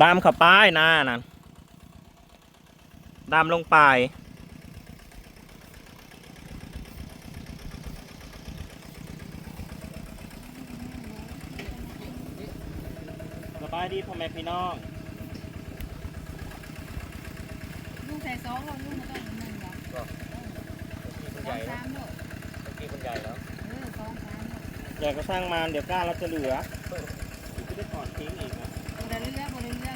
ดามเข้าป้ายหน้านั่นดามลงไป สบายดีพ่อแม่พี่น้องลุงใส่สองลุงไม่ต้องหนึ่งหรอกก็สองสามลูกกี่คนใหญ่แล้วเออสองสามลูกเดี๋ยวก็สร้างมาเดี๋ยวกล้าเราจะเหลือจะได้ถอนทิ้งอีกนะ Dari dia, mau dari dia.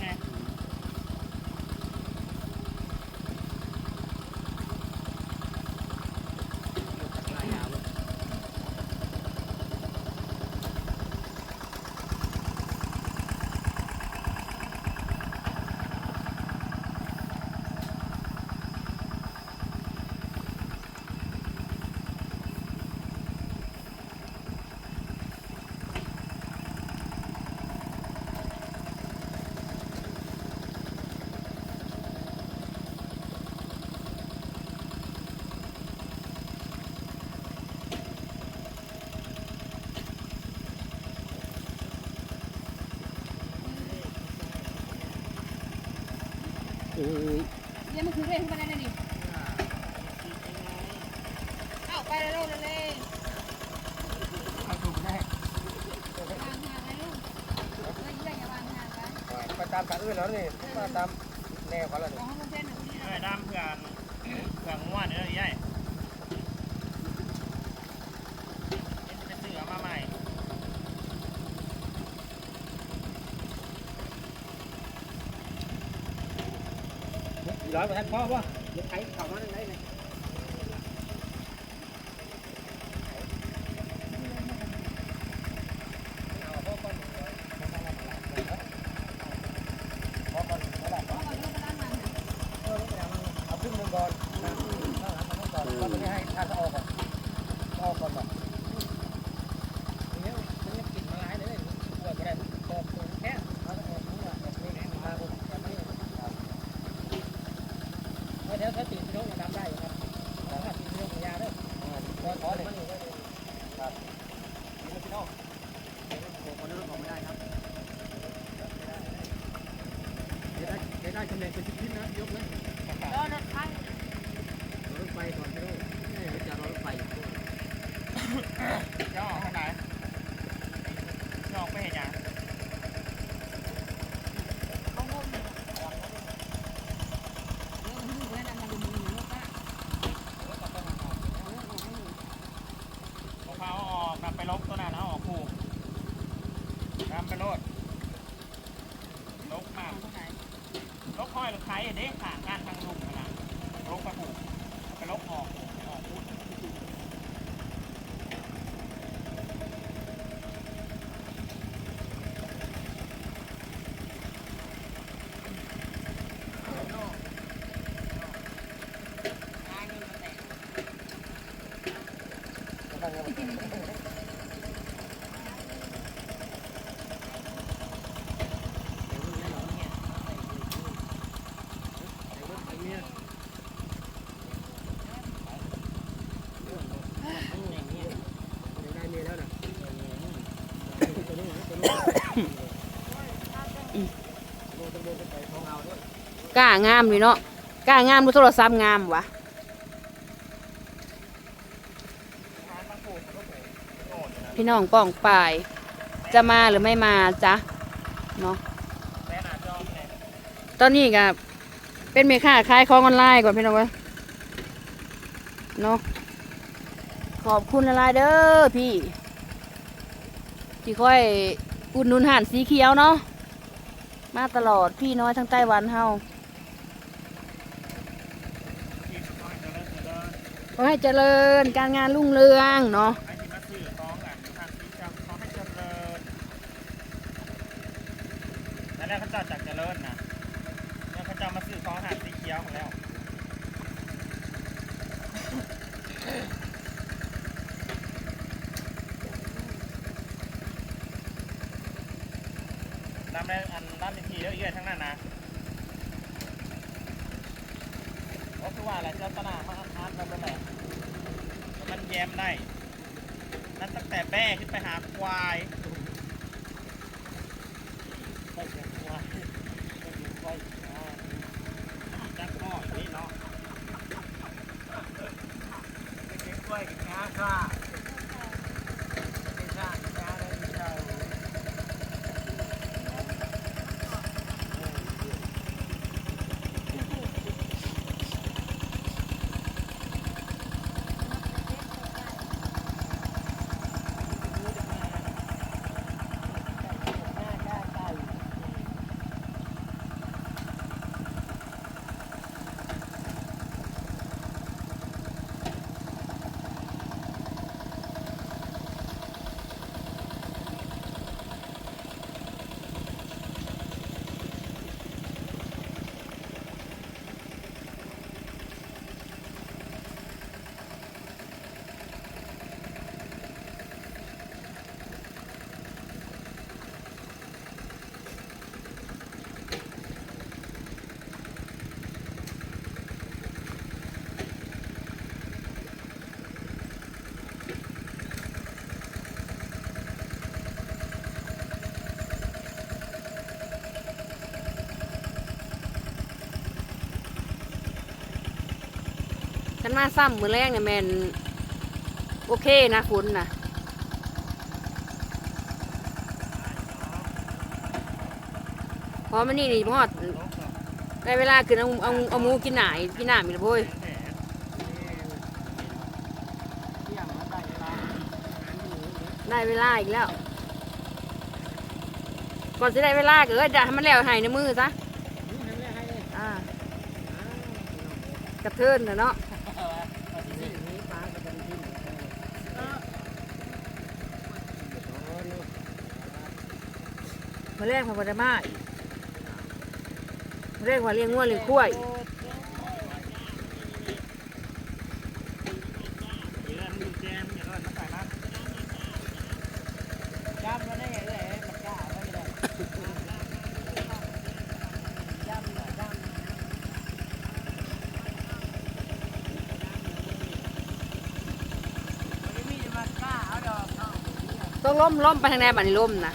วางห่างเลยลูกเฮ้ยอย่าวางห่างกันไปตามตาอื่นแล้วนี่มาตามแนวเขาแล้วขนี่องห้องเส้นหนึ่งนี่เอ้ยนะดำเพื่อนเพื่อนง่วนเอ้ยยัยเอ็นจะซื้อเอามาใหม่ ร้อยเปอร์เซ็นต์พ่อป่ะเดี๋ยวไถเข้ามาได้ไหนพ่อก่อนเท่าไหร่ เพราะว่าลูกร้านมัน เออเอาขึ้นมือก่อนข้างหลังมันก่อนก็ไม่ให้ท่านออกก่อนออกก่อนบ่เนี่ยมันยังกินมาหลายเลยปวดก็ได้ตอบตรงแค่เอาออกนี่แบบนี้มาแบบนี้ครับเดี๋ยวถ้าตื่นพี่น้องจะทำได้ครับ ขอให้กินเรื่องยาเด้อขอขอเลยครับนี่พี่น้อง ผมขอเลือกออกไม่ได้ครับเดี๋ยวได้ เดี๋ยวได้คะแนนเป็นชิ้นๆนะยกเลยอรถไฟ รถไฟก่อนก็ได้เอ้ยจะรอรถไฟอยู่ด้วย จะออกทางไหนจะออกไปเห็นยัง เขางงเลยเรื่องที่เรื่องนั้นมันดูมือรถป้าเอารถออกไม่อยู่ มะพร้าวออกนำไปลบตัวนั้นเอาออกผูกนำไปโลดลบมา เอาเท่าไหร่ ลบห้อยหรือไข่เด้ขางการทางลุงนะลบไปผูกไปลบออกออกผูก ได้เมียแล้วนะ ตัวนู้ตัวนู้นโดนตะโดนไปท้องเอาด้วยกล้างามเลยเนาะกล้างามดูโทรศัพท์งามวะพี่น้องป้องปาย จะมาหรือไม่มาจ๊ะเนาะตอนนี้ก็เป็นเมค้าขายของออนไลน์ก่อนพี่น้องเว้ยเนาะขอบคุณละลายเด้อพี่ ที่ค่อยอุดหนุนห่านสีเขียวเนาะมาตลอดพี่น้อยทั้งไต้หวันเฮาขอให้เจริญการงานรุ่งเรืองเนาะไอ้ที่มาซื้อของอะทางที่จะเขาจริญนั่นแหละเขาเจ้าจากเจริญนะเนี่ยเขาจ้ามาซื้อของหาสีเขียวของแล้วำได้อันรับในทีเยอะแยะทั้งนั้นนะก็คือว่าอะไรเจ้าตนามาทานเราไปแหละมันแย้มได้ นั่นตั้งแต่แม่ขึ้นไปหาควาย ไปเสียงควายไปเสียงควายอ่า จักพ่ออย่างนี้เนาะ ไปเสียงควายกับช้าค่ะเป็นช้าช้าได้เจ้า ฉันมาซ้ำมือแรกเนี่ยแมนโอเคนะคุณนะพอมันนี่นี่พอดได้เวลาคือเอาเอาเอามูกินหนายกินหนามีละโว้ยแหมเที่ยงแล้วได้เลาอาหารหมูเนี่ยได้เวลาอีกแล้ว ก่อนจะได้เวลาก็เออจะให้มันแล้วให้ในมือซะกระเทินนะเนาะ มาแรงมาบไดมาอีกแรงว่าเลี้ยงงัวเลี้ยงขั้วต้องล้มล้มไปทางไหนบันล้มนะ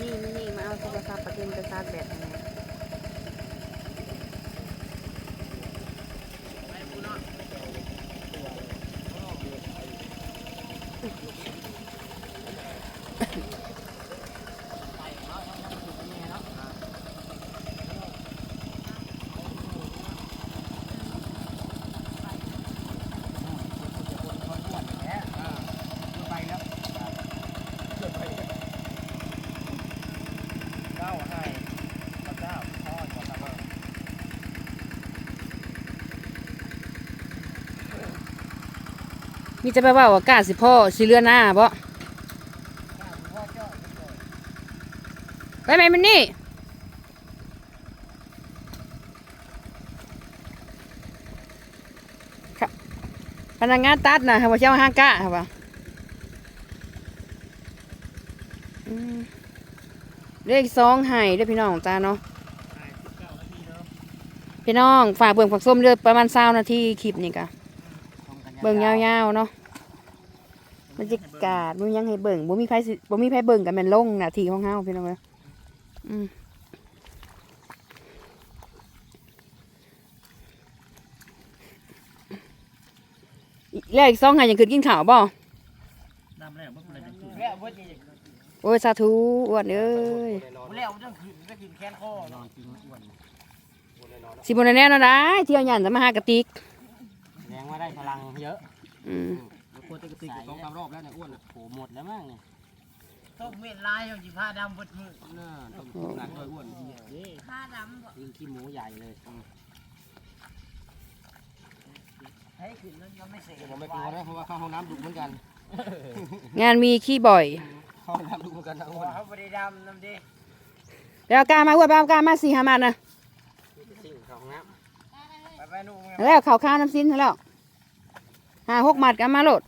นี่มานี่มาเอาโทรศัพท์ประเด็นปชาร์จแบบนี้อย ไปผู้นอน ไปเนาะยังไม่ถึงแม่เนาะ เจ้าให้พระเจ้าพ่อก่อนนะว่า มีจะไปว่าว่ากล้าสิพ่อสิเรือหน้าบ่ไปไหมมันนี่ครับพนักงานตัดนะว่าเจ้าห้างกะครับว่าอืมเลขสองให้เด้อพี่น้องจ้าเนาะให้สิบเก้านาทีเนาะพี่น้องฝากเบิ่งฝักส้มเด้อประมาณ20นาทีคลิปนี่กะ เบิ่งยาวๆเนาะบรรยากาศบ่มีหยังให้เบิ่งบ่มีไผสิบ่มีไผเบิ่งกันแม่นลงหน้าที่ของเฮาพี่น้องเอ้ยอืมอีกแล้วอีกสองให้ยังคือกินข้าวบ่น้ำแรกเมื่อไหร่จะขึ้นแล้วบ่ดีโอ้ยสาธุอ้วนเอ้ยแล้วต้องขึ้นก็ขึ้นแค้นคอนอนจริงอ้วนสิบ่ได้แน่นอนได้เที่ยวหยันจะมาหากระติก แรงว่าได้พลัง เยอะอืมควรจะกระติกสองสามรอบแล้วเนี่ยอ้วนอะโหหมดแล้วมั้งเนี่ยต้มเม็ดลายของจีผ้าดำบดมือน่าต้องหนักด้วยอ้วนผ้าดำยิงขี้หมูใหญ่เลยให้ขึ้นแล้วยังไม่เสร็จผมไม่กลัวนะเพราะว่าเข้าห้องน้ำดุเหมือนกัน งานมีขี้บ่อยเข้าห้องน้ำดุเหมือนกันนะอ้วนเขาบริดำน้ำดิไปเอากามาอ้วนไปเอากามาสี่หามานะสิ่งของน้ำไปไปนู่นแล้วข่าวข้าวน้ำซิ้นแล้ว หาหกหมัดกันมาโหลด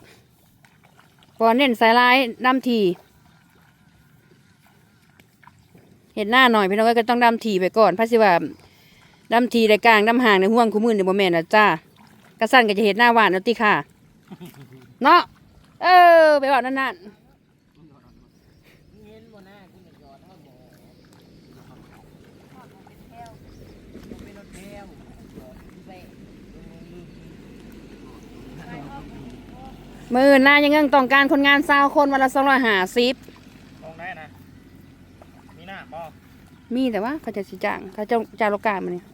ปอนเน้นสายลายดำที เห็นหน้าหน่อยพี่น้องก็ต้องดำทีไปก่อนพราะสิว่าดำทีในกลางดำห่างในห่วงคู่มือในโมเม่นนะจ้ากระสั่นก็จะเห็นหน้าหวานเอาติค่ะ เนาะเออ ไปบอกนั่นนั่น เห็นบ่หน้าคุณยอดเขาบ่เป็นรถแก้วแบะ มือหน้ายังเงิงต้องการคนงานสาวคนวันละสองร้อยห้าสิบลงได้นะ มีหน้าบ่มีแต่ว่าเขาจะสิจ้างเขาจะจ้างโลกามาเนี่ย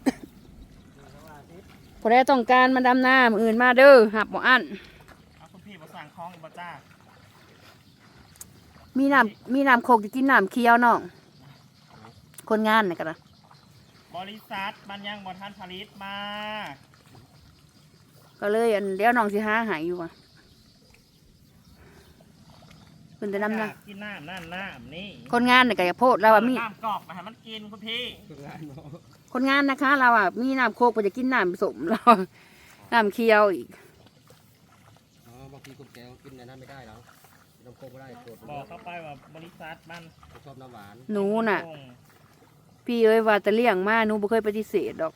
พอได้ต้องการมาดำน้ำมืออื่นมาเด้อหับบ่อันเอาคุณพี่มาสั่งคล้องอีกบ่จ้า มีน้ำมีน้ำโคกจะกินน้ำเคี้ยวน้องคนงานนี่กันนะบริษัทมันยังบ่ทันผลิตมา ก็เลยอันเดี๋ยวน้องสิหาใหายอยู่ว่ะ เป็นแต่น้ำอนะยากกินน้ำนั่นน้ำนี่คนงานนี่ก็อย่าโพดเราอะมี น้ำกรอกนะฮะมันกินคุณพี่คนงานนะคะ เราอะมีน้ำโคกไปจะกินน้ำผสมเราน้ำเคี้ยวอีกอ๋อบางทีคนแก่กินในนั้นไม่ได้หรอกน้ำโคกไม่ได้โกรธบอกเข้าไปว่าบริษัทมันชอบน้ำหวานหนูน่ะส่งพี่เอ้ยว่าจะเลี้ยงมาหนูบ่เคยปฏิเสธดอก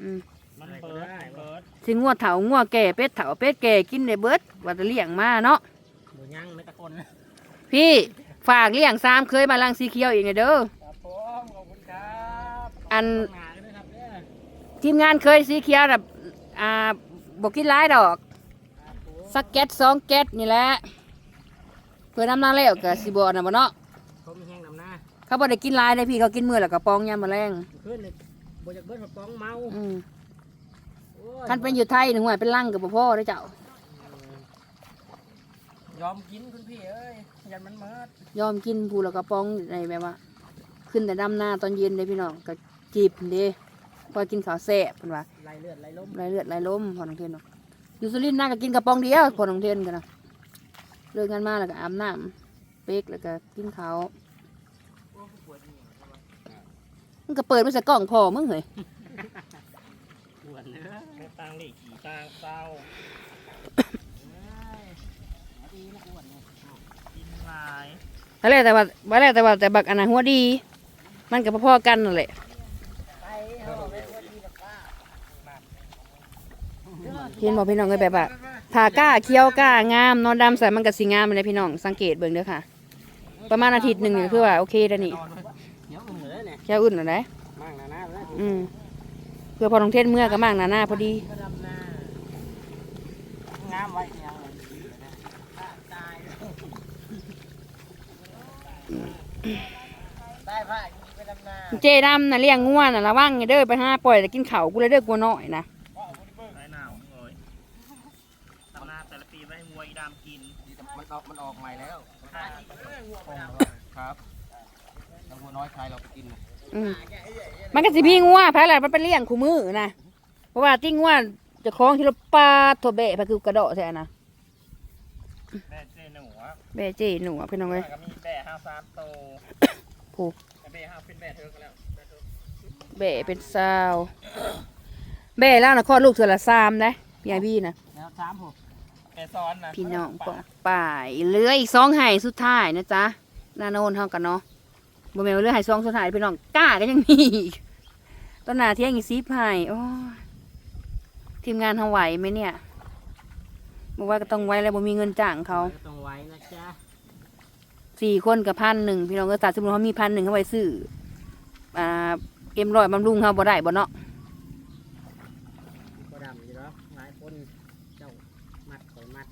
อืมมันเบิร์ดมันเบิร์ดสิงัวเถางัวแก่เป็ดเถาเป็ดแก่กินได้เบิดว่าจะเลี้ยงมาเนาะ บ่ยังไม่ตะกน พี่ฝากเลี้ยงซ้ำเคยมาลังสีเขียวอีกไงเด้อครับผมขอบคุณครับอันหนาด้วยครับเนี่ยทีมงานเคยสีเขียวแบบอ่าบอกกินร้ายดอกครับผมสักแก๊สสองแก๊สนี่แหละเพื่อน้ำหน้าแล้วกับสิบอนะบ่เนาะผมมีแห้งนำหน้าเขาบ่ได้กินร้ายเลยพี่เขากินมือแล้วก็ปองยามมาแรงขึ้นเลยบ่จากเบิ้ลฟ้องเมาอืมโอ้ยคันเป็นอยู่ไทยหนึ่งหวยเป็นลังกับพ่อได้อเจ้ายอมกินคุณพี่เอ้ย ยันมันเมิดยอมกินผู้แล้วก็ปองในแบบว่า ขึ้นแต่ดำหน้าตอนเย็นเลยพี่น้องก็จีบเด้พอกินข้าวแซ่บเพิ่นว่าไหลเลือดไหลลมไหลเลือดไหลล้มพอน้องเทนเนาะอยู่สุรินทร์น่าก็กินกระป๋องเดียวพอน้องเทนกันนะเลิกงานมาแล้วก็อาบน้ำเป๊กแล้วก็กินข้าวมึงก็เปิดไม่ใส่กล่องพอมึงเหรอปวดเนื้อไม่ตังนี่ขี่ตางเศร้าดีนะอ้วนเนี่ยกิน หลายแล้วแต่ว่าว่าแล้วแต่ว่าแต่บักอันนั้นหัวดี มันกับพ่อๆกันนั่นแหละไปเอาไปอ้วนดีกับป้าเห็นบอกพี่น้องเลยแบบว่าผ่ากล้าเคี้ยวกล้างามนอนดำใส่มันกับสีงามเลยพี่น้องสังเกตเบิ่งเด้อค่ะ ประมาณอาทิตย์หนึ่งนี่คือว่าโอเคแล้วนี่เดี๋ยวอุ่นเลยเนี่ยแค่อุ่นแล้วนะมากนะนะแล้วอืมเพื่อพอน้องเทนเมื่อก็มากหนาหน้าพอดีก็ดำหน้างามไว้ยังไงตายได้ผ้ากินไปดำนา เจดำน่ะเลี้ยงง่วนน่ะระวังอย่าเด้อไปห้าปล่อยแต่กินเขาวกูเลยเด้อกลัวน้อยนะไรหนาวเลยตำนาแต่ละปีไว้ให้วัวอีดำกินมันออกมันออกใหม่แล้วครับแล้วหัวน้อยใครเราไปกินอืมมันก็สิพี่งัวแพ้แหละมันเป็นเลี้ยงคู่มือนะเพราะว่าติ้งงัวเจะคล้าของที่เราปลาโทเบะไปคือกระโดดแท้นะแม่เจ หนูอะเบะเจหนูอะพี่น้องเอ้ยก็มีแบ่ห้าสามโตผูกแต่แบ่ห้าเป็นแบ่เธอกันแล้วแบ่เธอเบะเป็นสาวเบะแล้วนะคลอดลูกเสือละสามนะพี่ไอพี่นะแล้วสามหกแบ่ซ้อนนะพี่น้องปองป่ายเหลืออีกสองไห่สุดท้ายนะจ๊ะนาโนนเท่ากันเนาะบ่แม่นว่าเหลือไห่สองสุดท้ายพี่น้องกล้าก็ยังมีอีกต้นหนาเที่ยงอีกซีพไห่โอ้ยทีมงานทำไหวไหมเนี่ย บอกว่าก็ต้องไว้แล้วบ่มีเงินจ้างเขาก็ต้องไว้นะจ๊ะสี่คนกับพันหนึ่งพี่น้องก็ตัดสมมติเขามีพันหนึ่งเขาไปซื้ออ่าเอ็มร้อยบำรุงเขาบ่ได้บ่เนาะก็ดำอยู่แล้วหลายคนเจ้ามัดข่อยมัด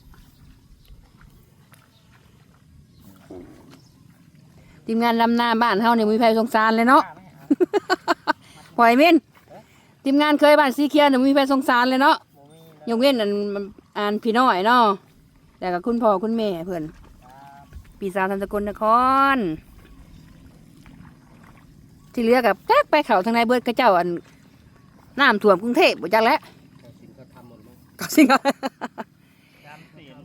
ทีมงานลำหน้าบ้านเฮาเนี่ยมีไผสงสารเลยเนาะปล่อยเม่นทีมงานเคยบ้านสีเขียวเนี่ยมีไผสงสารเลยเนาะโมมียกเว้นอัน อันพี่น้อยเนาะแต่กับคุณพ่อคุณแม่เพื่อนปีศาจทันตะกลนคร ที่เหลือกับแจ๊กไปเขาทางในเบิดกระเจ้าอันน้ำท่วมกรุงเทพบ่จักแล้วเขาสินเขาทำหมดมั้งก็สิงเอาจำศีล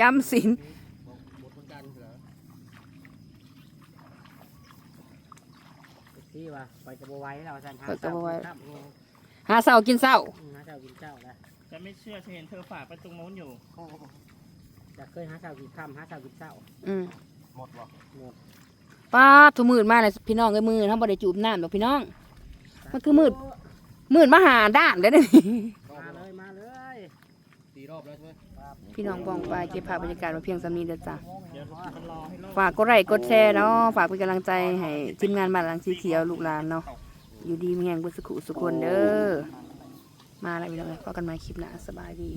จำศีลบอกหมดเหมือนกันเหรอที่ว่าไปจะบไหว้เราสันหาครับหาเสากินเสาหาเจ้ากินเจ้าแล้ว จะไม่เชื่อจะเห็นเธอฝากไปตรงโน้นอยู่ จะเคยหาเจ้ากินค่ำหาเจ้ากินเจ้าอืมหมดหรอป้าทุมืดมากเลยพี่น้องเอ้ยมือทำบ่ได้จูบน้ำดอกพี่น้อง มันคือมืด มื่นมาหาด้านเด้อนี่มาเลยมาเลยสี่รอบแล้วใช่ไหมพี่น้องบองไปเก็บภาพบรรยากาศมาเพียงสำนี้เด้อจ้ะเดี๋ยวมันรอให้โลกฝากกดไลค์กดแชร์เนาะฝากเป็นกำลังใจให้ทีมงานบ้านหลังสีเขียวลูกหลานเนาะอยู่ดีมีแห่งบุญสุขุสุขคนเด้อ มาแล้วพี่น้องเอ้ยพบกันใหม่คลิปหน้าสบายดี